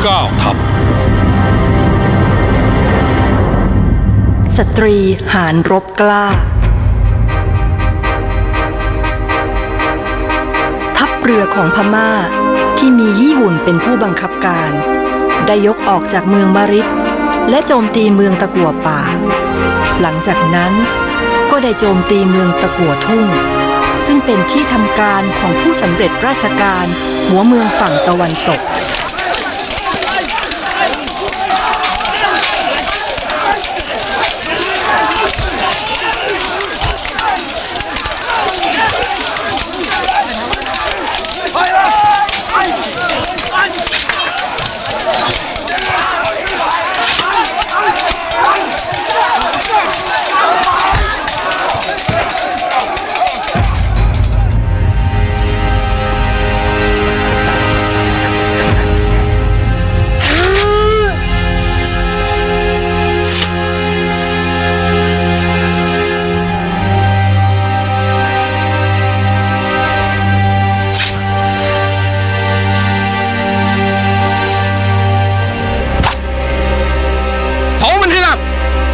19ทัพสตรีหารรบกล้า ทัพเรือของพม่าที่มียี่หวุ่นเป็นผู้บังคับการ ได้ยกออกจากเมืองมาริดและโจมตีเมืองตะกัวป่า หลังจากนั้นก็ได้โจมตีเมืองตะกัวทุ่ง ซึ่งเป็นที่ทำการของผู้สำเร็จราชการหัวเมืองฝั่งตะวันตก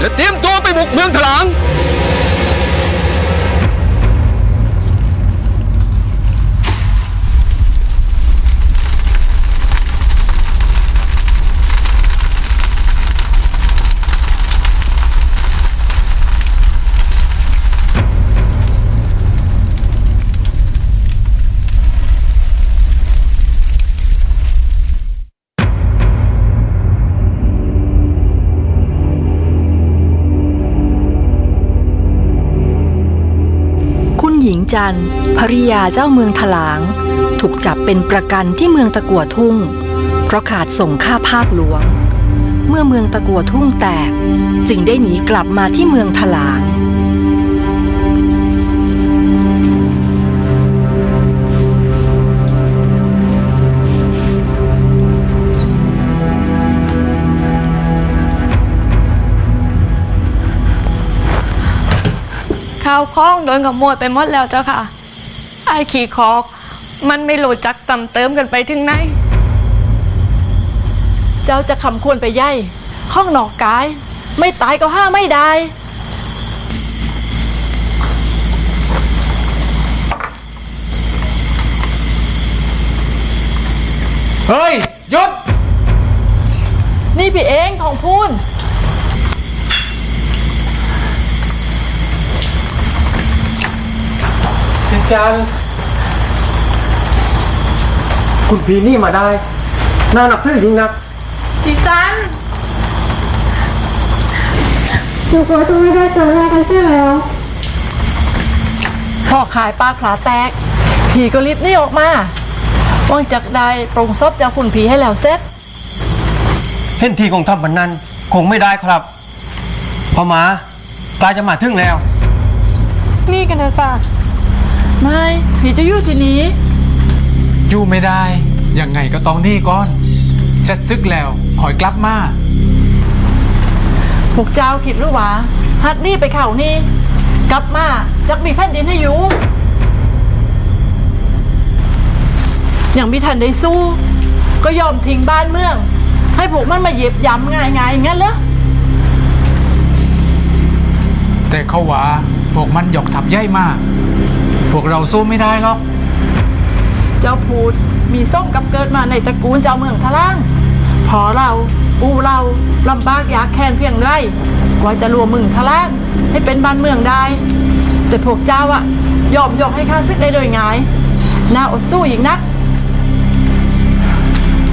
และเตรียมตัวไปบุกเมืองถลาง จันทร์ภริยาเจ้าเมืองถลาง ถูกจับเป็นประกันที่เมืองตะกัวทุ่ง เพราะขาดส่งค่าภาคหลวง เมื่อเมืองตะกัวทุ่งแตก จึงได้หนีกลับมาที่เมืองถลางาวคล้องโดนขโมยไปหมดแล้วเจ้าค่ะ ไอ้ขี่คอก มันไม่รู้จักตำเติมกันไปถึงไหน เจ้าจะคำควรไปย่ายข้องหนอกกาย ไม่ตายก็ห้าไม่ได้ เฮ้ยหยุด นี่พี่เองทองพูน จันคุณพีนี่มาได้ น่านับถือจริงนะพี่จันหนูกลัวจะไม่ได้เจอหน้ากันใช่แล้วพ่อขายปลาขาแตก ผีก็รีบหนี่ออกมาว่างจากได้ปรงซบเจ้าคุณผีให้แล้วเสร็จ เห็นทีของทำบันนั้น คงไม่ได้ครับพอมากลายจะมาถึงแล้ว นี่กันนะจ้ะ ไม่ผีจะอยู่ที่นี้อยู่ไม่ได้ ยังไงก็ต้องนี่ก่อน เสร็จซึกแล้วคอยกลับมา พวกเจ้าคิดหรือวะฮัดนี่ไปเข่านี่ กลับมาจักมีแผ่นดินให้อยู่อย่างมีทันได้สู้ ก็ยอมทิ้งบ้านเมือง ให้พวกมันมาเหยียบย้ำง่ายๆอย่างนั้นเหรอแต่เขาว่าพวกมันหยอกทับย่ายมากพ วกเราสู้ไม่ได้หรอก เจ้าพูดมีส้มกับเกิดมาในตระกูลเจ้าเมืองทะล่าง พอเราอูเราลำบากอยากแค้นเพียงไรกว่าจะรวมมึงทะล่างให้เป็นบ้านเมืองได้ แต่พวกเจ้าอะยอมยกให้ข้าศึกได้โดยง่ายน่าอดสู้อีกนัก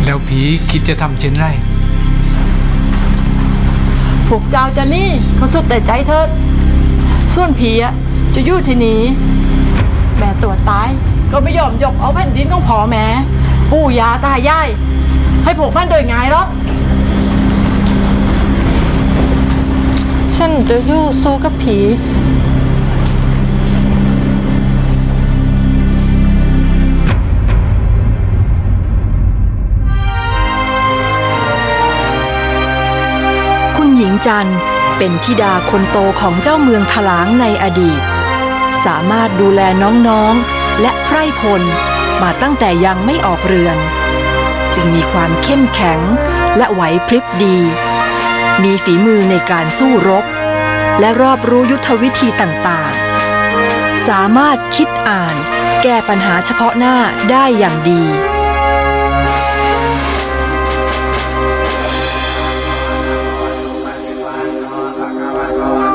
แล้วผีคิดจะทำเช่นไรพวกเจ้าจะนี่เขาสุดแต่ใจเถิดส่วนผีอะจะอยู่ที่นี้ แม่ตัวตาย ก็ไม่ยอมยกเอาแผ่นดินของพ่อแม่ปู่ย่าตายายให้พวกมันโดยง่ายหรอกฉันจะอยู่สู้กับผี คุณหญิงจันเป็นธิดาคนโตของเจ้าเมืองถลางในอดีต สามารถดูแลน้องๆ และไพร่พลมาตั้งแต่ยังไม่ออกเรือน จึงมีความเข้มแข็งและไหวพริบดี มีฝีมือในการสู้รบ และรอบรู้ยุทธวิธีต่างๆ สามารถคิดอ่านแก้ปัญหาเฉพาะหน้าได้อย่างดี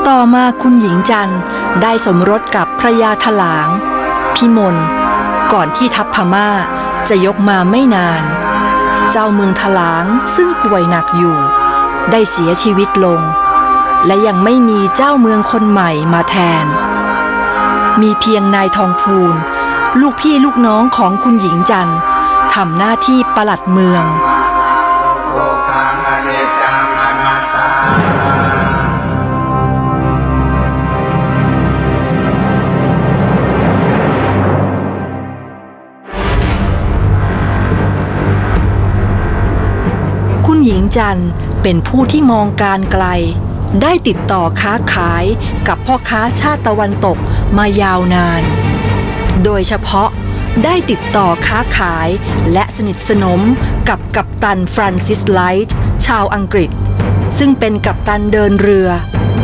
ต่อมาคุณหญิงจันทร์ ได้สมรสกับพระยาถลาง พิมลก่อนที่ทัพพม่าจะยกมาไม่นาน เจ้าเมืองถลางซึ่งป่วยหนักอยู่ ได้เสียชีวิตลง และยังไม่มีเจ้าเมืองคนใหม่มาแทน มีเพียงนายทองพูน ลูกพี่ลูกน้องของคุณหญิงจันทร์ทำหน้าที่ประหลัดเมือง จันทร์เป็นผู้ที่มองการไกล ได้ติดต่อค้าขายกับพ่อค้าชาติตะวันตกมายาวนาน โดยเฉพาะได้ติดต่อค้าขายและสนิทสนมกับกัปตันฟรานซิสไลท์ชาวอังกฤษ ซึ่งเป็นกัปตันเดินเรือ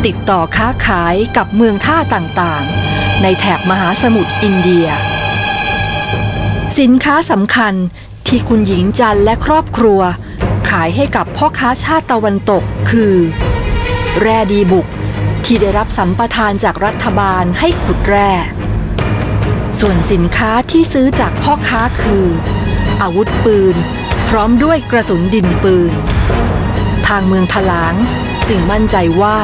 ติดต่อค้าขายกับเมืองท่าต่างๆ ในแถบมหาสมุทรอินเดีย สินค้าสำคัญที่คุณหญิงจันและครอบครัว ขายให้กับพ่อค้าชาติตะวันตก คือ แร่ดีบุก ที่ได้รับสัมปทานจากรัฐบาลให้ขุดแร่ ส่วนสินค้าที่ซื้อจากพ่อค้าคือ อาวุธปืน พร้อมด้วยกระสุนดินปืน ทางเมืองถลางจึงมั่นใจว่า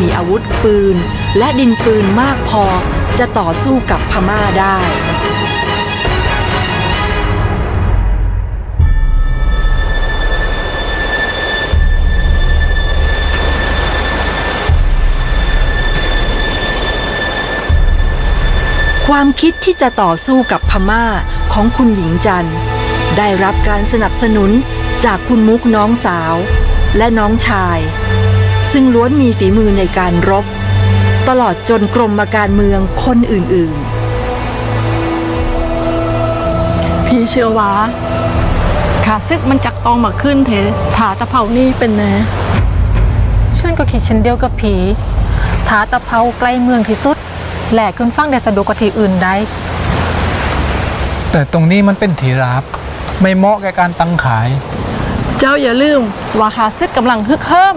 มีอาวุธปืนและดินปืนมากพอจะต่อสู้กับพม่าได้ ความคิดที่จะต่อสู้กับพม่าของคุณหญิงจันทร์ ได้รับการสนับสนุนจากคุณมุกน้องสาวและน้องชาย ซึ่งล้วนมีฝีมือในการรบ ตลอดจนกรมการเมืองคนอื่นพี่เชื่อว่าขาซึกมันจักตองมาขึ้นเถถาตะเผานี่เป็นแน่ฉันก็คิดเช่นเดียวกับผีถาตะเภาใกล้เมืองที่สุด แหลกขึ้นฟังได้สะดวกกว่าที่อื่นได้ แต่ตรงนี้มันเป็นทีราบ ไม่เหมาะแก่การตั้งขาย เจ้าอย่าลืมว่าขาซึกกำลังฮึกเฮิม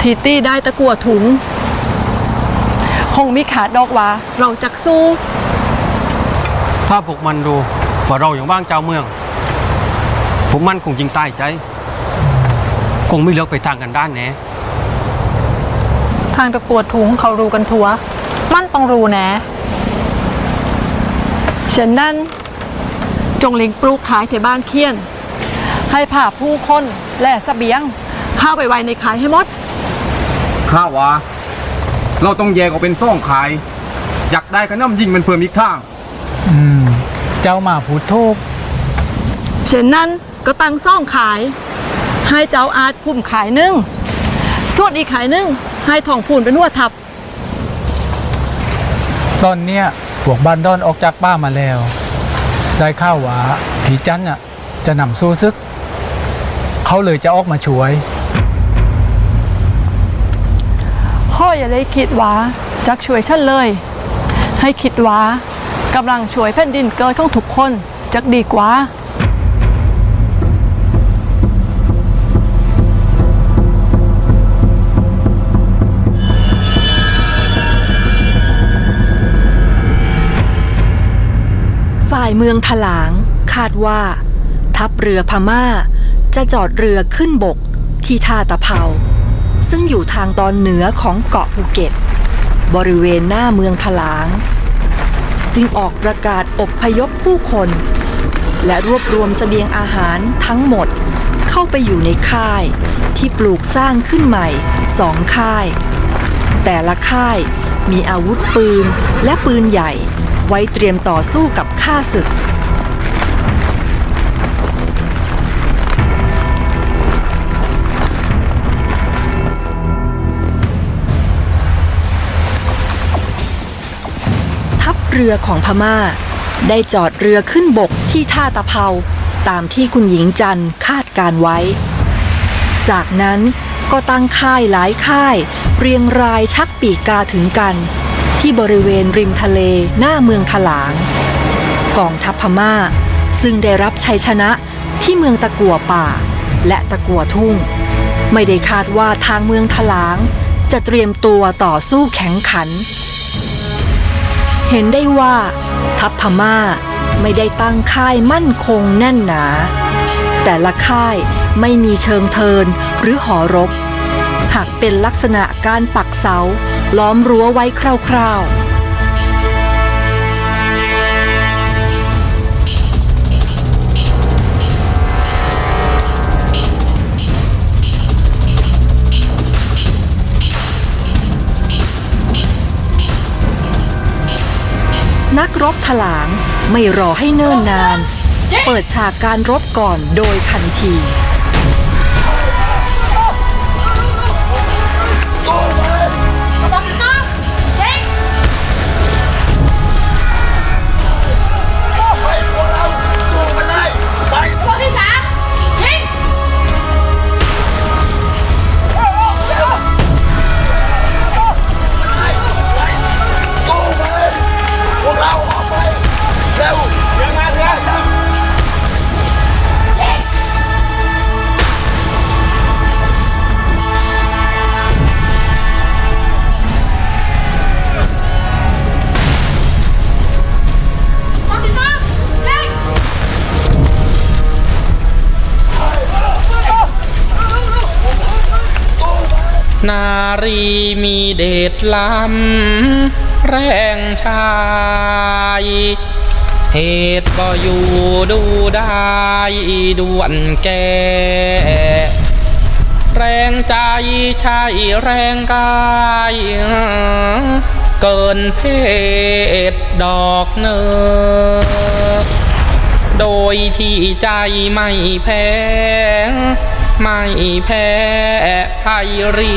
ทีตี้ได้ตะกัวถุง คงมีขาดดอกว่าเราจักสู้ ถ้าพวกมันดูว่าเราอย่างบ้างเจ้าเมืองพวกมันคงยิงใต้ใจ คงไม่เลือกไปทางกันด้านแน่ ทางตะกรวดถุงเขารู้กันทัว มันต้องรู้แนะฉะนั้นจงเล็งปลูกขายที่บ้านเคียน ให้ผ่าผู้คนและเสบียง เข้าไปไว้ในขายให้หมด ข้าว่า เราต้องแยกออกเป็นซ่องขาย อยากได้ก็น้ำยิงมันเพิ่มอีกทาง อืม เจ้ามาพูดถูกเช่นนั้นก็ตั้งซ่องขาย ให้เจ้าอาร์ตคุมขายหนึ่งส่วนอีกขายหนึ่งให้ทองพูนเป็นหัวทับ ตอนเนี้ยพวกบ้านดอนออกจากป้ามาแล้ว ได้ข้าวว่าผีจันน่ะจะนำสู้ซึก เขาเลยจะออกมาช่วยพ่ออย่าเลยคิดว่าจักช่วยฉันเลย ให้คิดว่ากำลังช่วยแผ่นดินเกิดของทุกคนจักดีกว่า เมืองถลาง คาดว่า ทัพเรือพม่า จะจอดเรือขึ้นบกที่ท่าตะเภา ซึ่งอยู่ทางตอนเหนือของเกาะภูเก็ต บริเวณหน้าเมืองถลาง จึงออกประกาศอบพยพผู้คน และรวบรวมเสบียงอาหารทั้งหมดเข้าไปอยู่ในค่ายที่ปลูกสร้างขึ้นใหม่สองค่าย แต่ละค่ายมีอาวุธปืนและปืนใหญ่ ไว้เตรียมต่อสู้กับข้าศึก ทัพเรือของพม่า ได้จอดเรือขึ้นบกที่ท่าตะเภาตามที่คุณหญิงจันคาดการไว้ จากนั้นก็ตั้งค่ายหลายค่าย เรียงรายชักปีกกาถึงกัน ที่บริเวณริมทะเลหน้าเมืองถลาง กองทัพพม่า ซึ่งได้รับชัยชนะที่เมืองตะกัวป่า และตะกัวทุ่ง ไม่ได้คาดว่าทางเมืองถลาง จะเตรียมตัวต่อสู้แข็งขัน เห็นได้ว่าทัพพม่าไม่ได้ตั้งค่ายมั่นคงแน่นหนา แต่ละค่ายไม่มีเชิงเทินหรือหอรบ หากเป็นลักษณะการปักเสา ล้อมรั้วไว้คร่าวๆนักรบถลางไม่รอให้เนิ่นนาน เปิดฉากการรบก่อนโดยทันที นารีมีเดชล้ำแรงชาย เหตุก็อยู่ดูได้ด่วนแก่แรงใจใช่แรงกายเกินเพศดอกเนอโดยที่ใจไม่แพ้ ไม่แพ้ไพรี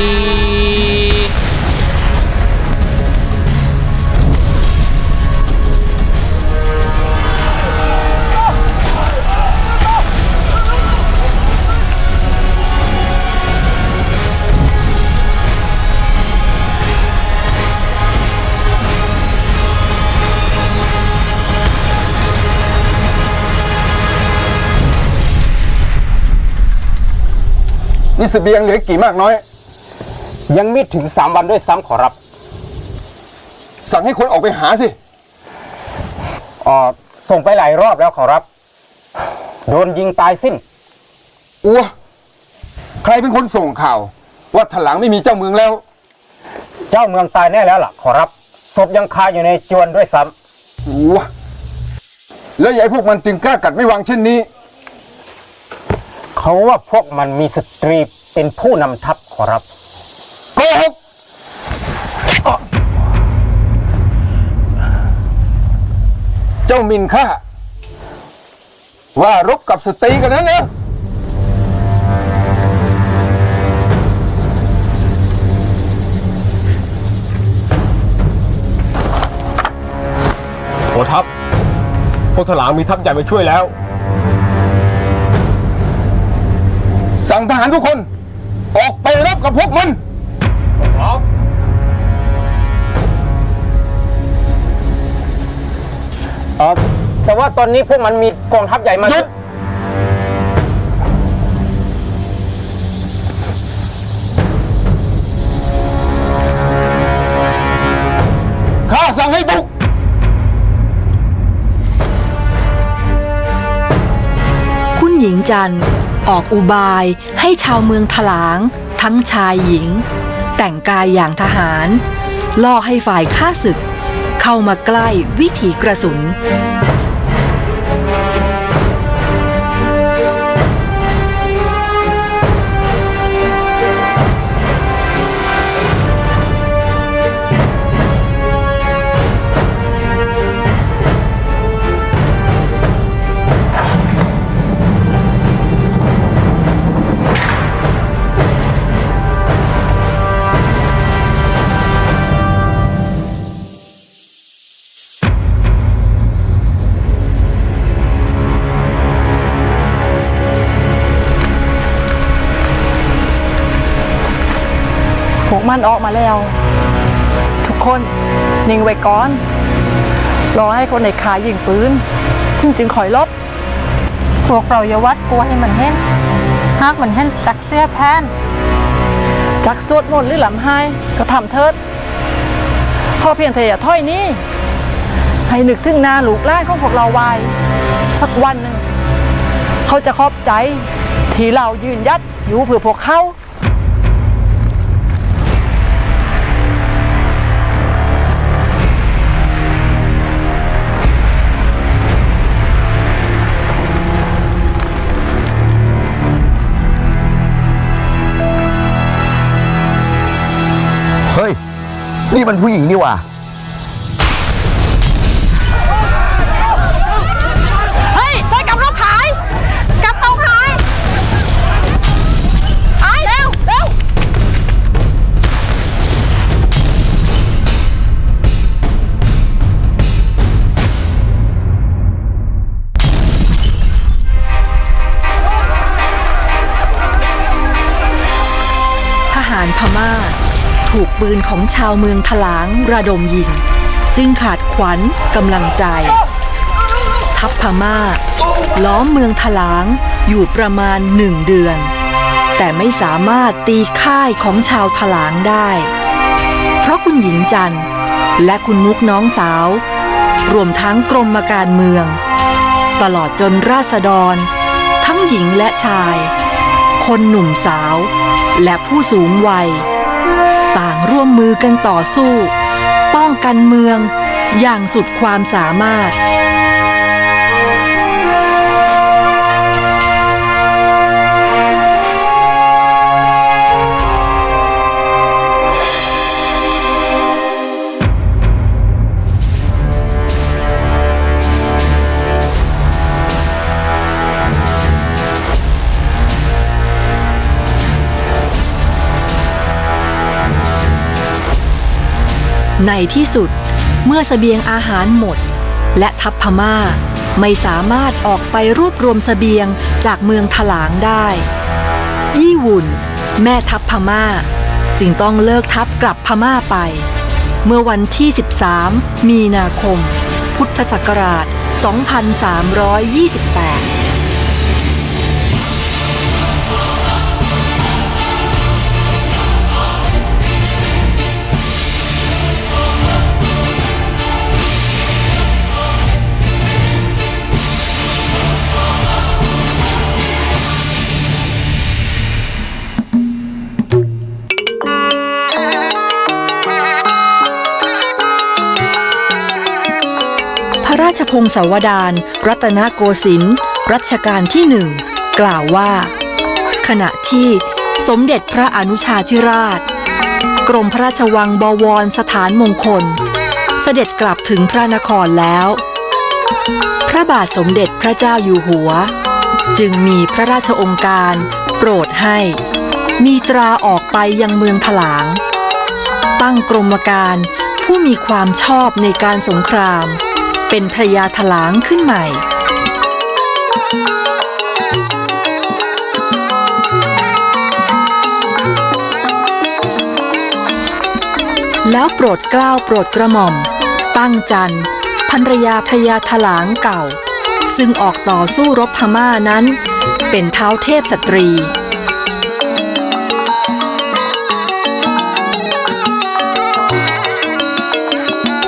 นี่เสบียงเหลือกี่มากน้อย ยังไม่ถึงสามวันด้วยซ้ำขอรับสั่งให้คนออกไปหาสิอ่อส่งไปหลายรอบแล้วขอรับ โดนยิงตายสิ้น อัวใครเป็นคนส่งข่าว ว่าถลังไม่มีเจ้าเมืองแล้ว เจ้าเมืองตายแน่แล้วล่ะขอรับศพยังคาอยู่ในจวนด้วยซ้อัวแล้วยายพวกมันจึงกล้ากัดไม่วางเช่นนี้ำ เขาว่าพวกมันมีสตรีเป็นผู้นำทัพขอรับโกหกเจ้ามินข้าว่ารบกับสตรีกันนั้นนะโอทัพพวกถลางมีทัพใหญ่มาช่วยแล้ว สั่งทหารทุกคน ออกไปรบกับพวกมันเออแต่ว่าตอนนี้พวกมันมีกองทัพใหญ่มาหยุดข้าสั่งให้บุกคุณหญิงจันทร์ ออกอุบายให้ชาวเมืองถลาง ทั้งชายหญิง แต่งกายอย่างทหาร ล่อให้ฝ่ายข้าศึก เข้ามาใกล้วิถีกระสุน มันออกมาแล้ว ทุกคนนิ่งไว้ก่อน รอให้คนในขายยิงปืนถึงจึงคอยลบ พวกเราอย่าวัดกลัวให้มันเห็น หากมันเห็นจักเสียแพนจักสวดมนต์หรือหลำไห้ก็ทำเถิดขอเพียงเธออย่าถ้อยนี้ ให้นึกถึงหนาลูกล้านของพวกเราไว้สักวันหนึ่ง เขาจะขอบใจที่เรายืนยัดอยู่เพื่อพวกเขา นี่มันผู้หญิงนี่หว่า เฮ้ยไปกับเราขายกับเราขายไอ้เร็วเร็วทหารพม่า ถูกปืนของชาวเมืองถลางระดมยิง จึงขาดขวัญกำลังใจ ทัพพม่า ล้อมเมืองถลางอยู่ประมาณหนึ่งเดือน แต่ไม่สามารถตีค่ายของชาวถลางได้ เพราะคุณหญิงจันและคุณมุกน้องสาว รวมทั้งกรมการเมือง ตลอดจนราษฎร ทั้งหญิงและชาย คนหนุ่มสาว และผู้สูงวัย ร่วมมือกันต่อสู้ ป้องกันเมืองอย่างสุดความสามารถ ในที่สุดเมื่อเสบียงอาหารหมด และทัพพม่าไม่สามารถออกไปรวบรวมเสบียงจากเมืองถลางได้ ยี่หวุ่น แม่ทัพพม่า จึงต้องเลิกทัพกลับพม่าไป เมื่อวันที่ 13 มีนาคม พุทธศักราช 2328 พงศาวดารรัตนโกสินทร์รัชกาลที่หนึ่งกล่าวว่า ขณะที่สมเด็จพระอนุชาธิราช กรมพระราชวังบวรสถานมงคล เสด็จกลับถึงพระนครแล้ว พระบาทสมเด็จพระเจ้าอยู่หัว จึงมีพระราชองค์การ โปรดให้ มีตราออกไปยังเมืองถลาง ตั้งกรมการผู้มีความชอบในการสงคราม เป็นพระยาถลางขึ้นใหม่ แล้วโปรดเกล้าโปรดกระหม่อม ตั้งจันทร์ภรรยาพระยาถลางเก่า ซึ่งออกต่อสู้รบพม่านั้น เป็นเท้าเทพสตรี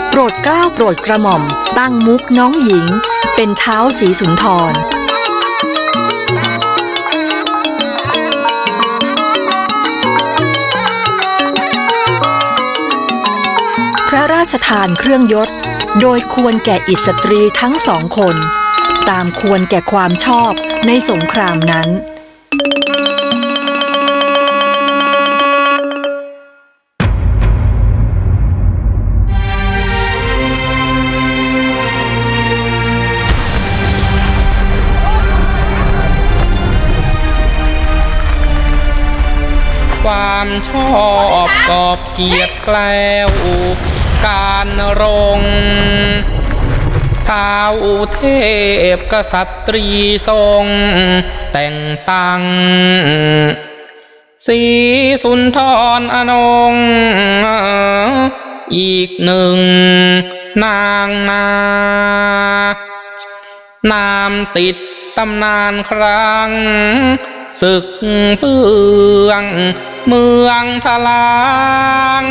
โปรดเกล้าโปรดกระหม่อม ตั้งมุกน้องหญิง เป็นเท้าสีสุนทร พระราชทานเครื่องยศ โดยควรแก่อิสตรีทั้งสองคน ตามควรแก่ความชอบในสงครามนั้น ความชอบกอบเกียรติแกล้วการรงท้าวเทพกษัตรีทรงแต่งตั้งสีสุนทรอนง อีกหนึ่งนางนา นามติดตำนานครั้งศึกเปือง เมืองทลาง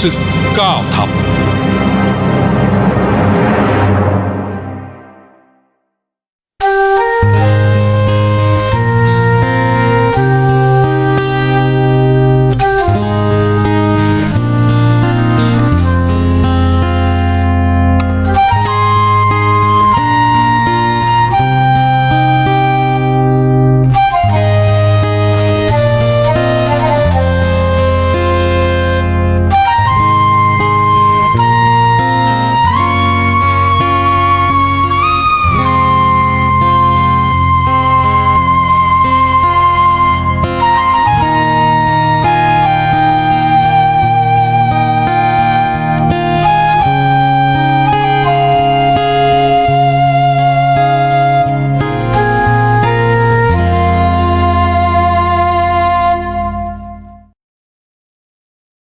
ศึกเก้าทัพ